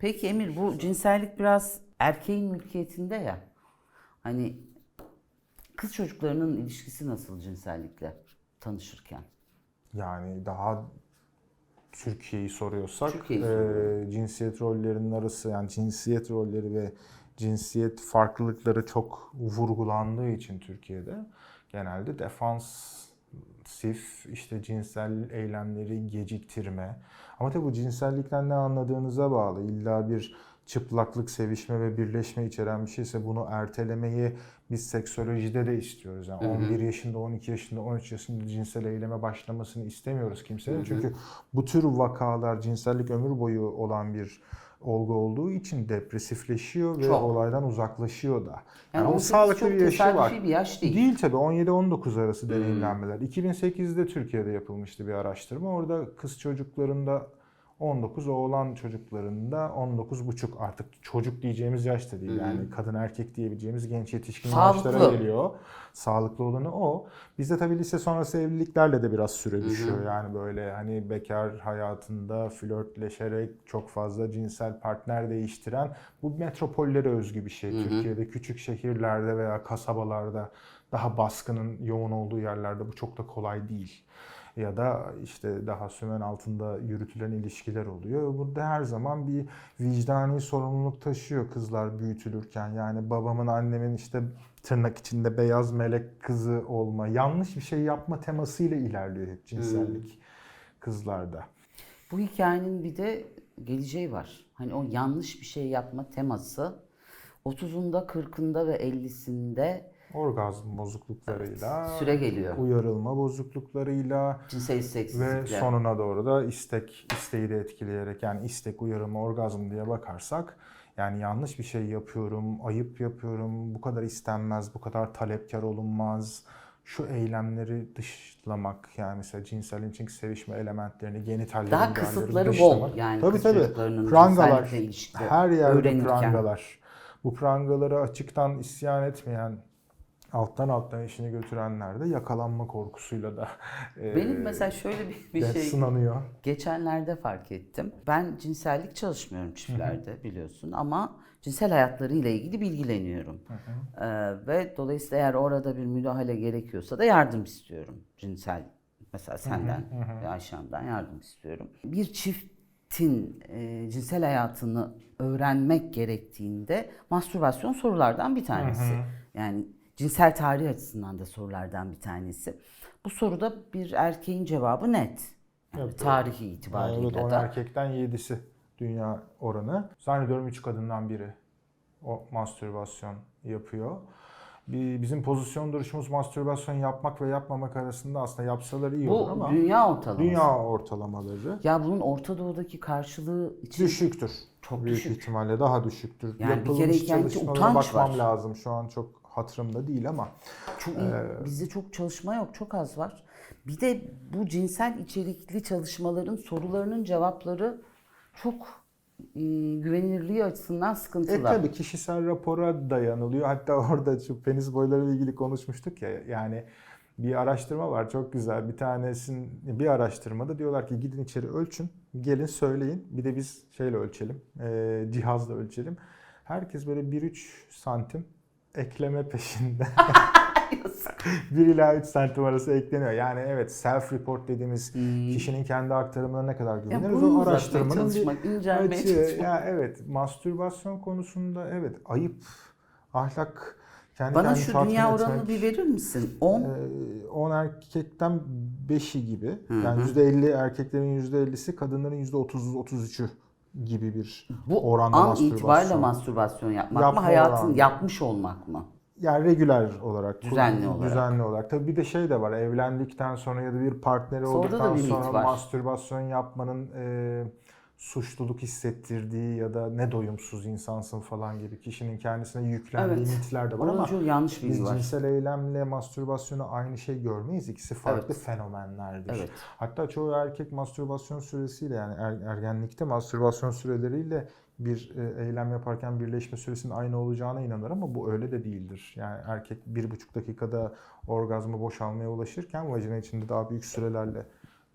Peki Emir bu cinsellik biraz erkeğin mülkiyetinde ya. Hani kız çocuklarının ilişkisi nasıl cinsellikle tanışırken? Yani daha Türkiye'yi soruyorsak Türkiye'yi e, cinsiyet rollerinin arası yani cinsiyet rolleri ve cinsiyet farklılıkları çok vurgulandığı için Türkiye'de genelde defansif işte cinsel eylemleri geciktirme. Ama tabii bu cinsellikten ne anladığınıza bağlı. İlla bir çıplaklık, sevişme ve birleşme içeren bir şeyse bunu ertelemeyi biz seksolojide de istiyoruz. Yani 11 yaşında, 12 yaşında, 13 yaşında cinsel eyleme başlamasını istemiyoruz kimsenin. Çünkü bu tür vakalar cinsellik ömür boyu olan bir olgu olduğu için depresifleşiyor ve Çok. olaydan uzaklaşıyor da. Yani, Yani 18 sağlıklı bir yaşı var. bir yaş değil. Değil tabii 17-19 arası deneyimlenmeler. 2008'de Türkiye'de yapılmıştı bir araştırma. Orada kız çocuklarında 19, oğlan çocuklarında 19,5 artık çocuk diyeceğimiz yaş da değil. Yani kadın erkek diyebileceğimiz genç yetişkin Sağlıklı. yaşlara geliyor. Sağlıklı olanı o. Bizde tabii lise sonrası evliliklerle de biraz süre düşüyor. Yani böyle hani bekar hayatında flörtleşerek çok fazla cinsel partner değiştiren bu metropollere özgü bir şey. Türkiye'de küçük şehirlerde veya kasabalarda daha baskının yoğun olduğu yerlerde bu çok da kolay değil ya da işte daha sümen altında yürütülen ilişkiler oluyor. Burada her zaman bir vicdani sorumluluk taşıyor kızlar büyütülürken. Yani babamın, annemin işte tırnak içinde beyaz melek kızı olma, yanlış bir şey yapma temasıyla ilerliyor hep cinsellik kızlarda. Bu hikayenin bir de geleceği var. Hani o yanlış bir şey yapma teması 30'unda, 40'ında ve 50'sinde Orgazm bozukluklarıyla, süre geliyor. uyarılma bozukluklarıyla, Cinsel Ve isteksizlikle. sonuna doğru da istek, isteği de etkileyerek yani istek, uyarımı, orgazm diye bakarsak yani yanlış bir şey yapıyorum, ayıp yapıyorum, bu kadar istenmez, bu kadar talepkar olunmaz. Şu eylemleri dışlamak yani mesela cinsel linçing sevişme elementlerini, genital Daha kısıtları bol dışlamak. yani tabii tabii. Prangalar, her yerde prangalar. Bu prangaları açıktan isyan etmeyen, alttan alttan işini götürenler de yakalanma korkusuyla da e, Benim mesela şöyle bir, bir şey sınanıyor. geçenlerde fark ettim. Ben cinsellik çalışmıyorum çiftlerde biliyorsun ama cinsel hayatlarıyla ilgili bilgileniyorum. Ee, ve dolayısıyla eğer orada bir müdahale gerekiyorsa da yardım istiyorum cinsel mesela senden ve Ayşem'den yardım istiyorum. Bir çiftin e, cinsel hayatını öğrenmek gerektiğinde mastürbasyon sorulardan bir tanesi. Yani cinsel tarih açısından da sorulardan bir tanesi. Bu soruda bir erkeğin cevabı net. Yani Evet, tarihi Yani itibariyle evet, 10 de. erkekten 7'si dünya oranı. Zannediyorum 3 kadından biri o mastürbasyon yapıyor. Bir- Bizim pozisyon duruşumuz mastürbasyon yapmak ve yapmamak arasında aslında yapsalar iyi olur Bu ama dünya ortalaması. dünya ortalamaları Ya bunun Orta Doğu'daki karşılığı için düşüktür. Çok Büyük düşük. ihtimalle daha düşüktür. Yani bir Yapılmış kere hikayede çalışmalara utanç bakmam var. lazım. Şu an çok hatırımda değil ama çok bizde çok çalışma yok, çok az var. Bir de bu cinsel içerikli çalışmaların sorularının cevapları çok e, güvenilirliği açısından E sıkıntılı. tabii kişisel rapora dayanılıyor. Hatta orada şu penis boyları ile ilgili konuşmuştuk ya. Yani bir araştırma var çok güzel. Bir tanesinin bir araştırmada diyorlar ki gidin içeri ölçün. Gelin söyleyin. Bir de biz şeyle ölçelim. e, cihazla ölçelim. Herkes böyle 1-3 santim ekleme peşinde. 1 ila 3 santim arası ekleniyor. Yani evet self report dediğimiz kişinin kendi aktarımına ne kadar bunu o araştırmanın bir incelmeye açığı. çalışmak. Ya evet mastürbasyon konusunda evet ayıp, ahlak, kendi Bana kendini şu dünya etmek. oranını bir verir misin? 10 Ee, 10 erkekten 5'i gibi. Yani %50 erkeklerin %50'si, kadınların %30-33'ü gibi bir bu oranda an mastürbasyon. itibariyle mastürbasyon yapmak Yapma mı? Hayatın oranı. yapmış olmak mı? Yani regüler olarak. Düzenli olarak. Düzenli olarak. Tabii bir de şey de var. Evlendikten sonra ya da bir partneri Sonra da olduktan bir mit sonra var. mastürbasyon yapmanın e, suçluluk hissettirdiği ya da ne doyumsuz insansın falan gibi kişinin kendisine yüklendiği Evet. mitler de var Orada ama yanlış biz var. cinsel eylemle mastürbasyonu aynı şey görmeyiz. İkisi farklı Evet. fenomenlerdir. Evet. Hatta çoğu erkek mastürbasyon süresiyle yani er- ergenlikte mastürbasyon süreleriyle bir e, eylem yaparken birleşme süresinin aynı olacağına inanır ama bu öyle de değildir. Yani erkek bir buçuk dakikada orgazma boşalmaya ulaşırken vajina içinde daha büyük sürelerle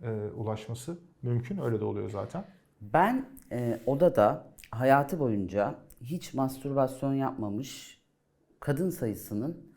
e, ulaşması mümkün. Öyle de oluyor zaten. Ben e, odada hayatı boyunca hiç mastürbasyon yapmamış kadın sayısının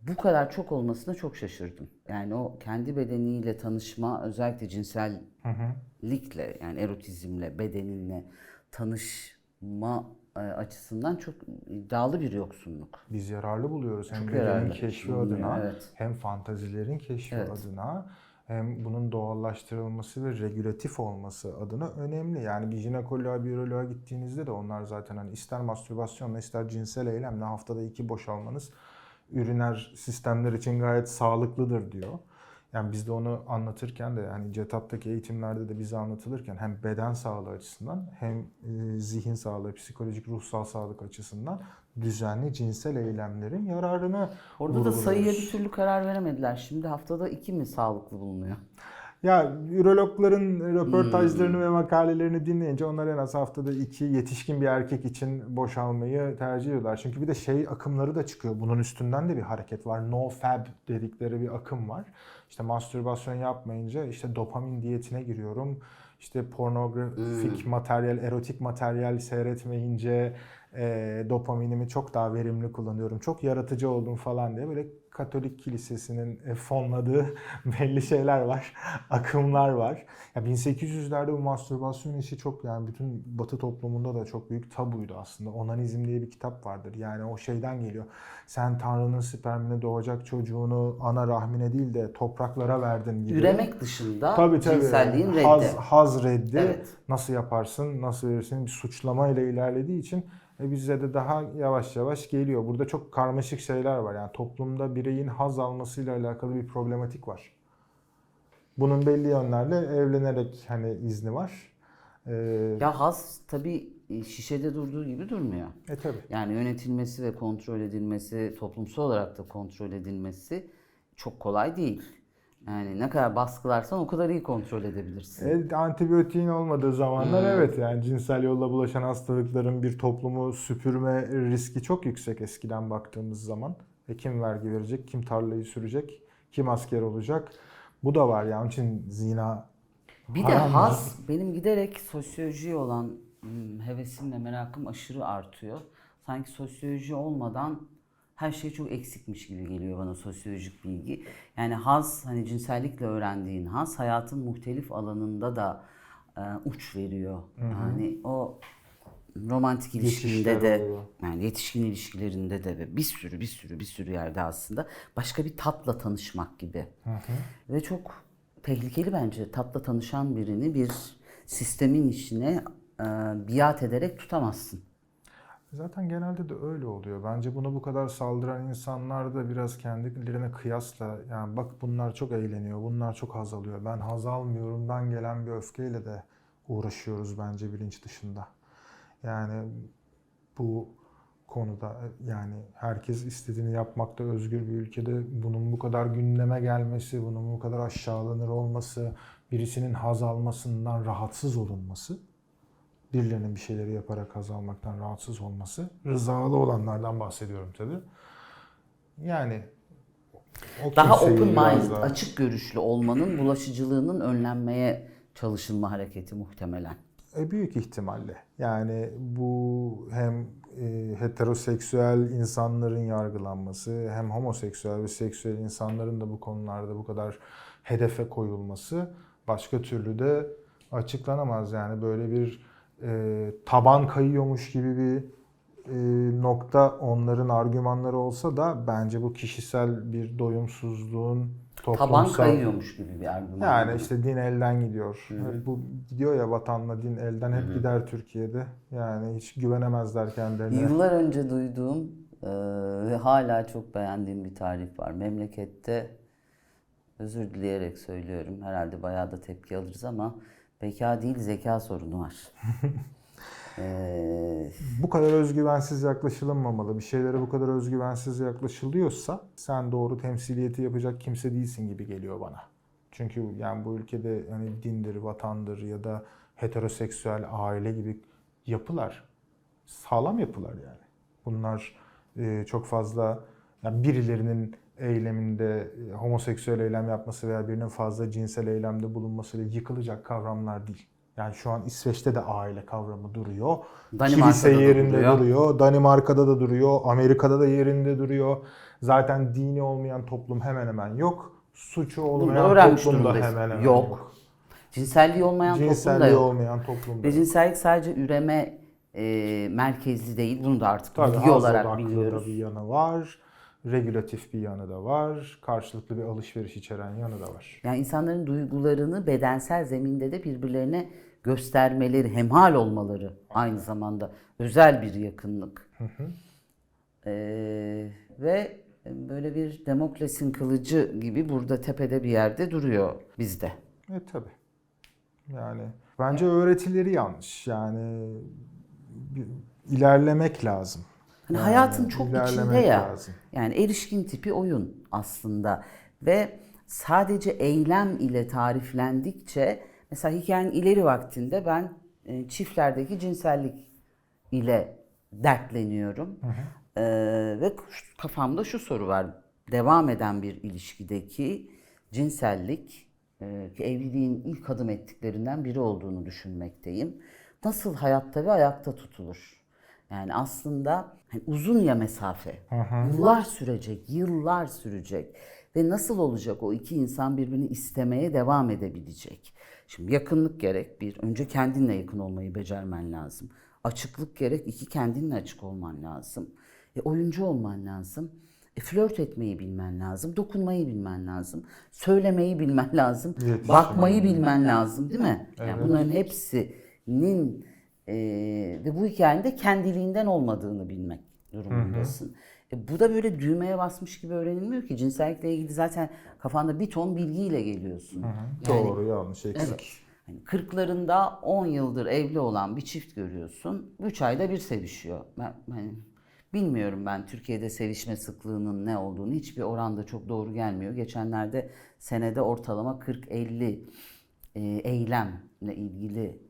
bu kadar çok olmasına çok şaşırdım. Yani o kendi bedeniyle tanışma özellikle cinsellikle yani erotizmle bedeninle tanışma e, açısından çok iddialı bir yoksunluk. Biz yararlı buluyoruz hem Çok bedenin yararlı keşfi adına evet. hem fantazilerin keşfi Evet. adına hem bunun doğallaştırılması ve regülatif olması adına önemli. Yani bir jinekoloğa, bir üroloğa gittiğinizde de onlar zaten hani ister mastürbasyonla ister cinsel eylemle haftada iki boşalmanız üriner sistemler için gayet sağlıklıdır diyor. Yani biz de onu anlatırken de hani CETAP'taki eğitimlerde de bize anlatılırken hem beden sağlığı açısından hem e, zihin sağlığı, psikolojik, ruhsal sağlık açısından düzenli cinsel eylemlerin yararını Orada da sayıya bir türlü karar veremediler. Şimdi haftada iki mi sağlıklı bulunuyor? Ya ürologların röportajlarını Hmm. ve makalelerini dinleyince onlar en az haftada iki yetişkin bir erkek için boşalmayı tercih ediyorlar. Çünkü bir de şey akımları da çıkıyor. Bunun üstünden de bir hareket var. No fab dedikleri bir akım var. İşte mastürbasyon yapmayınca işte dopamin diyetine giriyorum. İşte pornografik Hmm. materyal, erotik materyal seyretmeyince e, dopaminimi çok daha verimli kullanıyorum. Çok yaratıcı oldum falan diye böyle Katolik Kilisesi'nin e, fonladığı belli şeyler var. akımlar var. Ya 1800'lerde bu mastürbasyon işi çok yani bütün Batı toplumunda da çok büyük tabuydu aslında. Onanizm diye bir kitap vardır. Yani o şeyden geliyor. Sen Tanrı'nın spermine doğacak çocuğunu ana rahmine değil de topraklara verdin gibi. Üremek dışında Tabii tabii. cinselliğin reddi. Haz, haz reddi. Evet. Nasıl yaparsın, nasıl verirsin bir suçlamayla ilerlediği için bize de daha yavaş yavaş geliyor. Burada çok karmaşık şeyler var. Yani toplumda bireyin haz almasıyla alakalı bir problematik var. Bunun belli yönlerle evlenerek hani izni var. Ee, Ya haz tabii e, şişede durduğu gibi durmuyor. e tabi. Yani yönetilmesi ve kontrol edilmesi, toplumsal olarak da kontrol edilmesi çok kolay değil. Yani ne kadar baskılarsan o kadar iyi kontrol edebilirsin. E, antibiyotiğin olmadığı zamanlar Hmm. evet yani cinsel yolla bulaşan hastalıkların bir toplumu süpürme riski çok yüksek eskiden baktığımız zaman. E, kim vergi verecek, kim tarlayı sürecek, kim asker olacak. Bu da var yani için zina Bir de haz benim giderek sosyolojiye olan hmm, hevesim ve merakım aşırı artıyor. Sanki sosyoloji olmadan her şey çok eksikmiş gibi geliyor bana sosyolojik bilgi. Yani haz hani cinsellikle öğrendiğin haz hayatın muhtelif alanında da e, uç veriyor. Yani o romantik ilişkinde de oluyor. yani yetişkin ilişkilerinde de bir sürü bir sürü bir sürü yerde aslında başka bir tatla tanışmak gibi. Ve çok tehlikeli bence tatla tanışan birini bir sistemin içine e, biat ederek tutamazsın. Zaten genelde de öyle oluyor. Bence buna bu kadar saldıran insanlar da biraz kendilerine kıyasla yani bak bunlar çok eğleniyor, bunlar çok haz alıyor. Ben haz almıyorumdan gelen bir öfkeyle de uğraşıyoruz bence bilinç dışında. Yani bu konuda yani herkes istediğini yapmakta özgür bir ülkede bunun bu kadar gündeme gelmesi, bunun bu kadar aşağılanır olması, birisinin haz almasından rahatsız olunması birilerinin bir şeyleri yaparak haz almaktan rahatsız olması. Rızalı olanlardan bahsediyorum tabii. Yani o Daha open mind, daha- açık görüşlü olmanın bulaşıcılığının önlenmeye çalışılma hareketi muhtemelen. E, büyük ihtimalle. Yani bu hem e, heteroseksüel insanların yargılanması hem homoseksüel ve seksüel insanların da bu konularda bu kadar hedefe koyulması başka türlü de açıklanamaz. Yani böyle bir e, taban kayıyormuş gibi bir e, nokta onların argümanları olsa da bence bu kişisel bir doyumsuzluğun toplumsal... Taban kayıyormuş gibi bir argüman. Yani işte din elden gidiyor. Hep bu gidiyor ya vatanla din elden hep gider Türkiye'de. Yani hiç güvenemezler kendilerine. Yıllar önce duyduğum e, ve hala çok beğendiğim bir tarif var. Memlekette özür dileyerek söylüyorum. Herhalde bayağı da tepki alırız ama beka değil zeka sorunu var. E, Bu kadar özgüvensiz yaklaşılmamalı. Bir şeylere bu kadar özgüvensiz yaklaşılıyorsa sen doğru temsiliyeti yapacak kimse değilsin gibi geliyor bana. Çünkü yani bu ülkede hani dindir, vatandır ya da heteroseksüel aile gibi yapılar sağlam yapılar yani. Bunlar e, çok fazla yani birilerinin eyleminde e, homoseksüel eylem yapması veya birinin fazla cinsel eylemde bulunmasıyla yıkılacak kavramlar değil. Yani şu an İsveç'te de aile kavramı duruyor. Danimarka'da Kilise da yerinde duruyor. duruyor. Danimarka'da da duruyor. Amerika'da da yerinde duruyor. Zaten dini olmayan toplum hemen hemen yok. Suçu olmayan toplum da hemen hemen yok. yok. Cinselliği olmayan toplum da Cinselliği yok. olmayan toplum da Ve cinsellik sadece üreme e, merkezli değil. Bunu da artık Tabii bilgi olarak biliyoruz. bir yanı var. Regülatif bir yanı da var. Karşılıklı bir alışveriş içeren yanı da var. Yani insanların duygularını bedensel zeminde de birbirlerine göstermeleri, hemhal olmaları aynı zamanda özel bir yakınlık. Ee, ve böyle bir demokrasinin kılıcı gibi burada tepede bir yerde duruyor bizde. E tabi. Yani bence öğretileri yanlış. Yani ilerlemek lazım. Hani Yani hayatın çok içinde ya. lazım. Yani erişkin tipi oyun aslında ve sadece eylem ile tariflendikçe mesela hikayenin ileri vaktinde ben e, çiftlerdeki cinsellik ile dertleniyorum. Ee, ve şu- kafamda şu soru var. Devam eden bir ilişkideki cinsellik e, ki evliliğin ilk adım ettiklerinden biri olduğunu düşünmekteyim. Nasıl hayatta ve ayakta tutulur? Yani aslında hani uzun ya mesafe. Yıllar sürecek, yıllar sürecek. Ve nasıl olacak o iki insan birbirini istemeye devam edebilecek? Şimdi yakınlık gerek bir. Önce kendinle yakın olmayı becermen lazım. Açıklık gerek. iki kendinle açık olman lazım. E, oyuncu olman lazım. E, flört etmeyi bilmen lazım. Dokunmayı bilmen lazım. Söylemeyi bilmen lazım. İletişim. Bakmayı bilmen lazım değil mi? Yani bunların hepsinin e, ve bu hikayenin de kendiliğinden olmadığını bilmek durumundasın. E, bu da böyle düğmeye basmış gibi öğrenilmiyor ki. Cinsellikle ilgili zaten kafanda bir ton bilgiyle geliyorsun. Yani, Doğru, yanlış, eksik. Evet. Hani 40'larında 10 yıldır evli olan bir çift görüyorsun. 3 ayda bir sevişiyor. Ben hani bilmiyorum ben Türkiye'de sevişme sıklığının ne olduğunu. Hiçbir oranda çok doğru gelmiyor. Geçenlerde senede ortalama 40-50 e, eylemle ilgili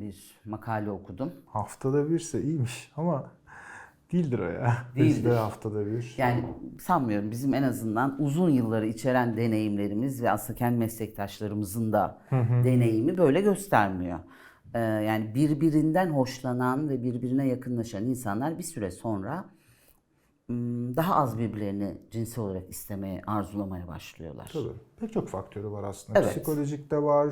bir makale okudum. Haftada birse iyiymiş ama değildir o ya. Değildir. Bizde haftada bir. Yani sanmıyorum bizim en azından uzun yılları içeren deneyimlerimiz ve aslında kendi meslektaşlarımızın da deneyimi böyle göstermiyor. Ee, yani birbirinden hoşlanan ve birbirine yakınlaşan insanlar bir süre sonra daha az birbirlerini cinsel olarak istemeye, arzulamaya başlıyorlar. Tabii. Pek çok faktörü var aslında. Evet. Psikolojik de var.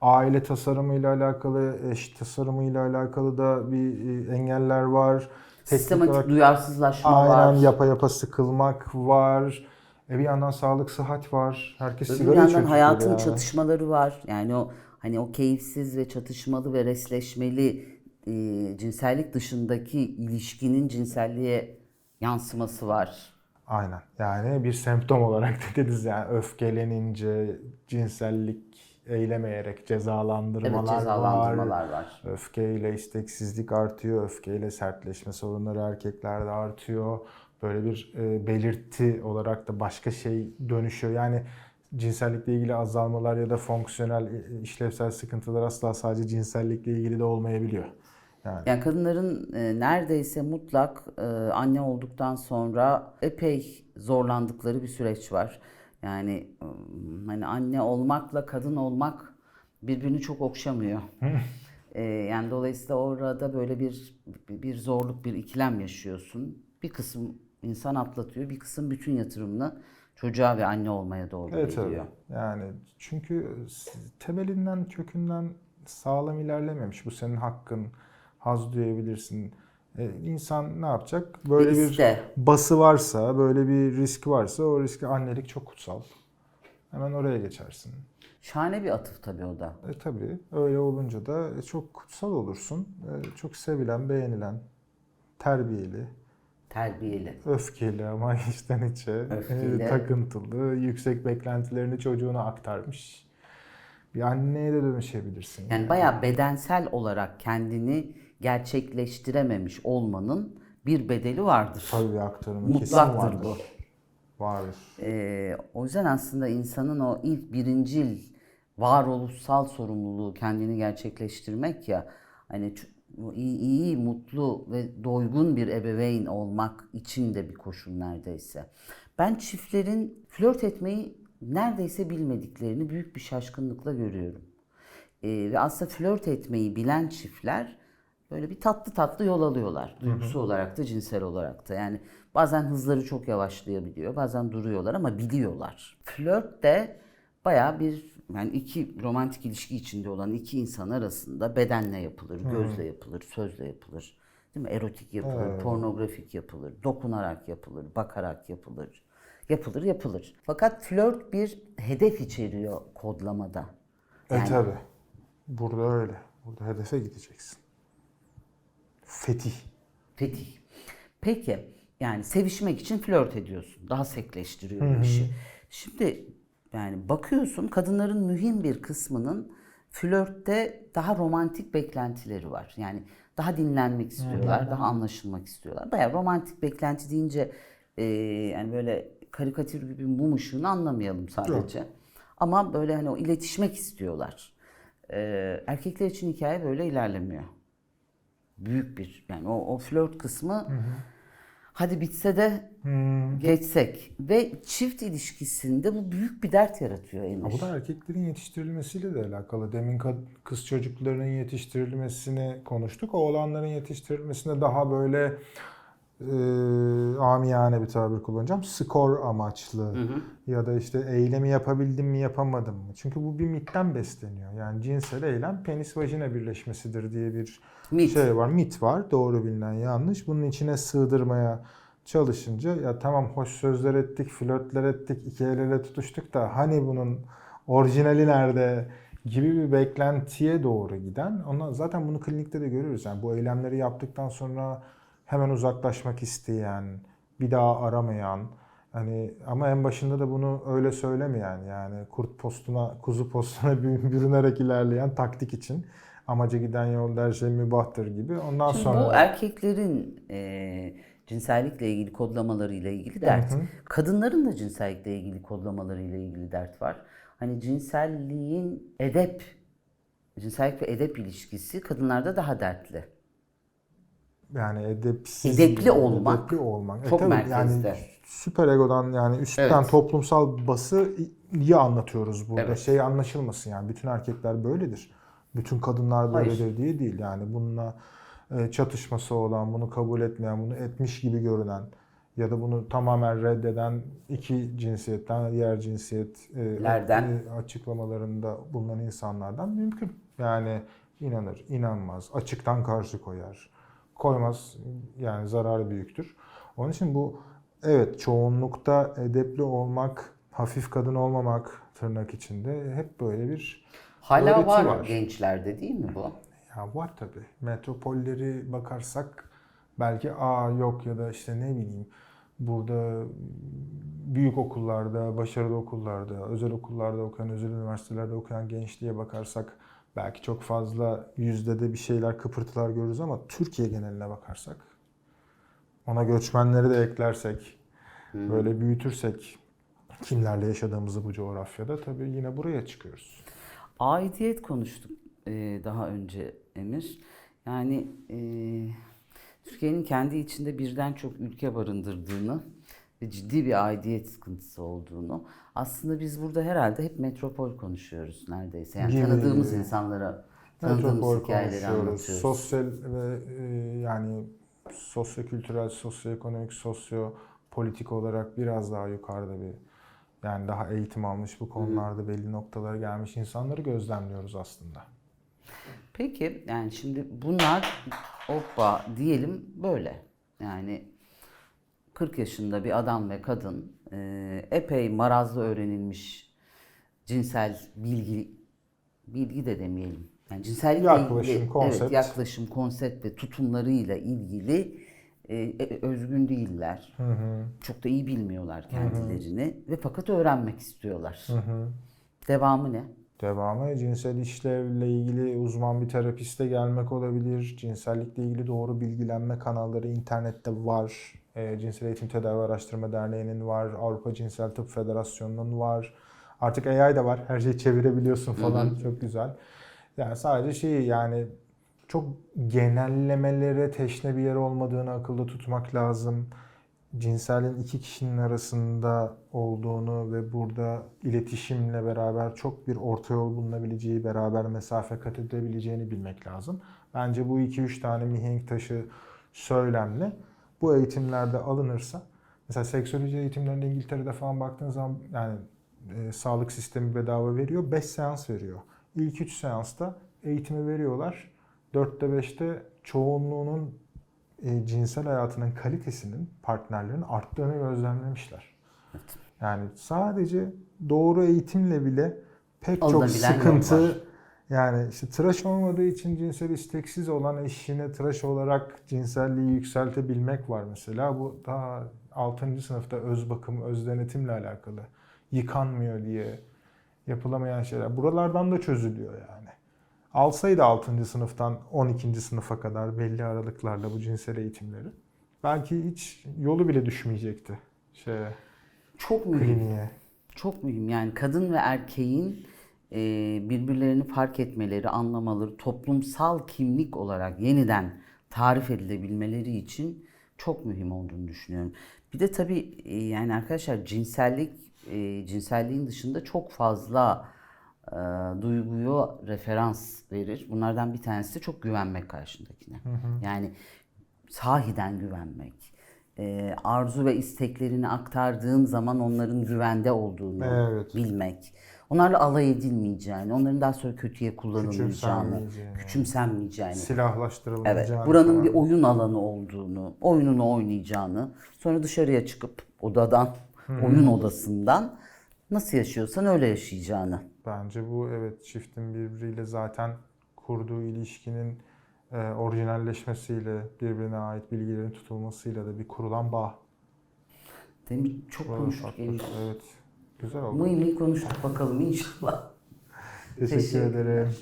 Aile tasarımıyla alakalı, eş tasarımıyla alakalı da bir e, engeller var. Sistematik olarak duyarsızlaşma aynen var. yapa yapa sıkılmak var. E bir yandan sağlık, sıhhat var. Herkes Öbür sigara yandan içiyor hayatın Türkiye'de ya. çatışmaları var. Yani o hani o keyifsiz ve çatışmalı ve resleşmeli e, cinsellik dışındaki ilişkinin cinselliğe yansıması var. Aynen. Yani bir semptom olarak da deriz yani öfkelenince cinsellik eylemeyerek cezalandırmalar, Evet var. cezalandırmalar var. Öfkeyle isteksizlik artıyor, öfkeyle sertleşme sorunları erkeklerde artıyor. Böyle bir e, belirti olarak da başka şey dönüşüyor. Yani cinsellikle ilgili azalmalar ya da fonksiyonel e, işlevsel sıkıntılar asla sadece cinsellikle ilgili de olmayabiliyor. Yani Yani kadınların e, neredeyse mutlak e, anne olduktan sonra epey zorlandıkları bir süreç var. Yani e, hani anne olmakla kadın olmak birbirini çok okşamıyor. E, yani dolayısıyla orada böyle bir bir zorluk, bir ikilem yaşıyorsun. Bir kısım insan atlatıyor, bir kısım bütün yatırımını çocuğa ve anne olmaya doğru Evet tabii. ediyor. Yani çünkü temelinden, kökünden sağlam ilerlememiş. Bu senin hakkın. Haz duyabilirsin. Ee, insan ne yapacak? Böyle Bir bir bası varsa, böyle bir risk varsa o riski annelik çok kutsal. Hemen oraya geçersin. Şahane bir atıf tabii o da. E tabii öyle olunca da e, çok kutsal olursun. E, çok sevilen, beğenilen, terbiyeli, Terbiyeli. öfkeli ama içten içe, e, Öfkeli. takıntılı, yüksek beklentilerini çocuğuna aktarmış. Bir anneye de dönüşebilirsin. Yani bayağı bedensel olarak kendini gerçekleştirememiş olmanın bir bedeli vardır. Tabii bir aktarımı Mutlaktır vardır. bu. Vardır. Ee, o yüzden aslında insanın o ilk birincil varoluşsal sorumluluğu kendini gerçekleştirmek ya hani iyi, iyi, mutlu ve doygun bir ebeveyn olmak için de bir koşul neredeyse. Ben çiftlerin flört etmeyi neredeyse bilmediklerini büyük bir şaşkınlıkla görüyorum. Ee, ve aslında flört etmeyi bilen çiftler böyle bir tatlı tatlı yol alıyorlar. Duygusu olarak da cinsel olarak da. Yani bazen hızları çok yavaşlayabiliyor. Bazen duruyorlar ama biliyorlar. Flört de bayağı bir yani iki romantik ilişki içinde olan iki insan arasında bedenle yapılır, gözle yapılır, sözle yapılır. Değil mi? Erotik yapılır, pornografik yapılır, dokunarak yapılır, bakarak yapılır. Yapılır, yapılır. Fakat flört bir hedef içeriyor kodlamada. E tabi. Burada öyle. Burada hedefe gideceksin. Fetih. Fetih. Peki yani sevişmek için flört ediyorsun. Daha sekleştiriyor işi. Şimdi yani bakıyorsun kadınların mühim bir kısmının flörtte daha romantik beklentileri var. Yani daha dinlenmek istiyorlar, daha anlaşılmak istiyorlar. Bayağı romantik beklenti deyince e, yani böyle karikatür gibi mum ışığını anlamayalım sadece. Ama böyle hani o iletişmek istiyorlar. E, erkekler için hikaye böyle ilerlemiyor büyük bir yani o, o flört kısmı hadi bitse de geçsek ve çift ilişkisinde bu büyük bir dert yaratıyor Emir. Bu da erkeklerin yetiştirilmesiyle de alakalı. Demin kız çocuklarının yetiştirilmesini konuştuk. Oğlanların yetiştirilmesinde daha böyle e, amiyane bir tabir kullanacağım. Skor amaçlı ya da işte eylemi yapabildim mi yapamadım mı? Çünkü bu bir mitten besleniyor. Yani cinsel eylem penis vajina birleşmesidir diye bir Mit. şey var. Mit var. Doğru bilinen yanlış. Bunun içine sığdırmaya çalışınca ya tamam hoş sözler ettik, flörtler ettik, iki el ele tutuştuk da hani bunun orijinali nerede gibi bir beklentiye doğru giden. Ona zaten bunu klinikte de görüyoruz. Yani bu eylemleri yaptıktan sonra hemen uzaklaşmak isteyen, bir daha aramayan, hani ama en başında da bunu öyle söylemeyen yani kurt postuna, kuzu postuna bü- bürünerek ilerleyen taktik için amaca giden yolda her şey mübahtır gibi. Ondan Şimdi sonra bu erkeklerin e, cinsellikle ilgili kodlamalarıyla ilgili dert. Kadınların da cinsellikle ilgili kodlamalarıyla ilgili dert var. Hani cinselliğin edep, cinsellik ve edep ilişkisi kadınlarda daha dertli. Yani edepsiz, Edepli olmak edepli olmak. çok tabii merkezde. Yani süper egodan yani üstten Evet. toplumsal bası iyi anlatıyoruz burada. Evet. Şey anlaşılmasın yani bütün erkekler böyledir. Bütün kadınlar Hayır. böyledir diye değil. Yani bununla e, çatışması olan, bunu kabul etmeyen, bunu etmiş gibi görünen ya da bunu tamamen reddeden iki cinsiyetten diğer cinsiyet e, Lerden. e, açıklamalarında bulunan insanlardan mümkün. Yani inanır, inanmaz, açıktan karşı koyar. Koymaz yani zararı büyüktür. Onun için bu evet çoğunlukta edepli olmak, hafif kadın olmamak tırnak içinde hep böyle bir Hala var, var. gençlerde değil mi bu? Ya var tabii. Metropolleri bakarsak belki aa yok ya da işte ne bileyim burada büyük okullarda, başarılı okullarda, özel okullarda okuyan, özel üniversitelerde okuyan gençliğe bakarsak belki çok fazla yüzde de bir şeyler, kıpırtılar görürüz ama Türkiye geneline bakarsak ona göçmenleri de eklersek, böyle büyütürsek kimlerle yaşadığımızı bu coğrafyada tabii yine buraya çıkıyoruz. Aidiyet konuştuk e, daha önce Emir. Yani e, Türkiye'nin kendi içinde birden çok ülke barındırdığını ve ciddi bir aidiyet sıkıntısı olduğunu. Aslında biz burada herhalde hep metropol konuşuyoruz neredeyse. Yani Gibi. tanıdığımız insanlara tanıdığımız Metropol hikayeleri konuşuyoruz. anlatıyoruz. Sosyal ve e, yani sosyokültürel, sosyoekonomik, sosyopolitik olarak biraz daha yukarıda bir yani daha eğitim almış bu konularda belli noktalara gelmiş insanları gözlemliyoruz aslında. Peki yani şimdi bunlar hoppa diyelim böyle. Yani 40 yaşında bir adam ve kadın e, epey marazlı öğrenilmiş cinsel bilgi bilgi de demeyelim. Yani cinsellikle Yaklaşım, ilgili konsept. evet yaklaşım, konsept ve tutumlarıyla ilgili e, e, özgün değiller. Çok da iyi bilmiyorlar kendilerini ve fakat öğrenmek istiyorlar. Devamı ne? Devamı cinsel işlevle ilgili uzman bir terapiste gelmek olabilir. Cinsellikle ilgili doğru bilgilenme kanalları internette var. E, Cinsel Eğitim Tedavi Araştırma Derneği'nin var. Avrupa Cinsel Tıp Federasyonu'nun var. Artık AI da var. Her şeyi çevirebiliyorsun falan. Çok güzel. Yani sadece şey yani çok genellemelere teşne bir yer olmadığını akılda tutmak lazım. cinselin iki kişinin arasında olduğunu ve burada iletişimle beraber çok bir orta yol bulunabileceği, beraber mesafe kat edebileceğini bilmek lazım. Bence bu iki üç tane mihenk taşı söylemle bu eğitimlerde alınırsa mesela seksoloji eğitimlerinde İngiltere'de falan baktığın zaman yani e, sağlık sistemi bedava veriyor. 5 seans veriyor. İlk 3 seansta eğitimi veriyorlar. 4'te 5'te çoğunluğunun e, cinsel hayatının kalitesinin partnerlerin arttığını gözlemlemişler. Yani sadece doğru eğitimle bile pek çok Alınabilen yol sıkıntı. Yani işte tıraş olmadığı için cinsel isteksiz olan eşine tıraş olarak cinselliği yükseltebilmek var mesela. Bu daha 6. sınıfta öz bakım, öz denetimle alakalı. Yıkanmıyor diye yapılamayan şeyler. Buralardan da çözülüyor yani. Alsaydı 6. sınıftan 12. sınıfa kadar belli aralıklarla bu cinsel eğitimleri belki hiç yolu bile düşmeyecekti şeye, Çok mühim. kliniğe. Çok mühim. Yani kadın ve erkeğin birbirlerini fark etmeleri, anlamaları, toplumsal kimlik olarak yeniden tarif edilebilmeleri için çok mühim olduğunu düşünüyorum. Bir de tabii e, yani arkadaşlar cinsellik, e, cinselliğin dışında çok fazla e, duyguyu referans verir. Bunlardan bir tanesi de çok güvenmek karşındakine. Yani sahiden güvenmek. E, arzu ve isteklerini aktardığın zaman onların güvende olduğunu Evet. bilmek. Onlarla alay edilmeyeceğini, onların daha sonra kötüye kullanılmayacağını, Küçümsenmeyeceğini. küçümsenmeyeceğini. Silahlaştırılacağını Evet, buranın falan. bir oyun alanı olduğunu, oyununu oynayacağını, sonra dışarıya çıkıp odadan, oyun odasından nasıl yaşıyorsan öyle yaşayacağını. Bence bu evet çiftin birbiriyle zaten kurduğu ilişkinin e, orijinalleşmesiyle birbirine ait bilgilerin tutulmasıyla da bir kurulan bağ. Demin çok konuştuk. Evet. Güzel oldu. Mıy mıy konuştuk bakalım inşallah. Teşekkür Teşekkürler. ederim.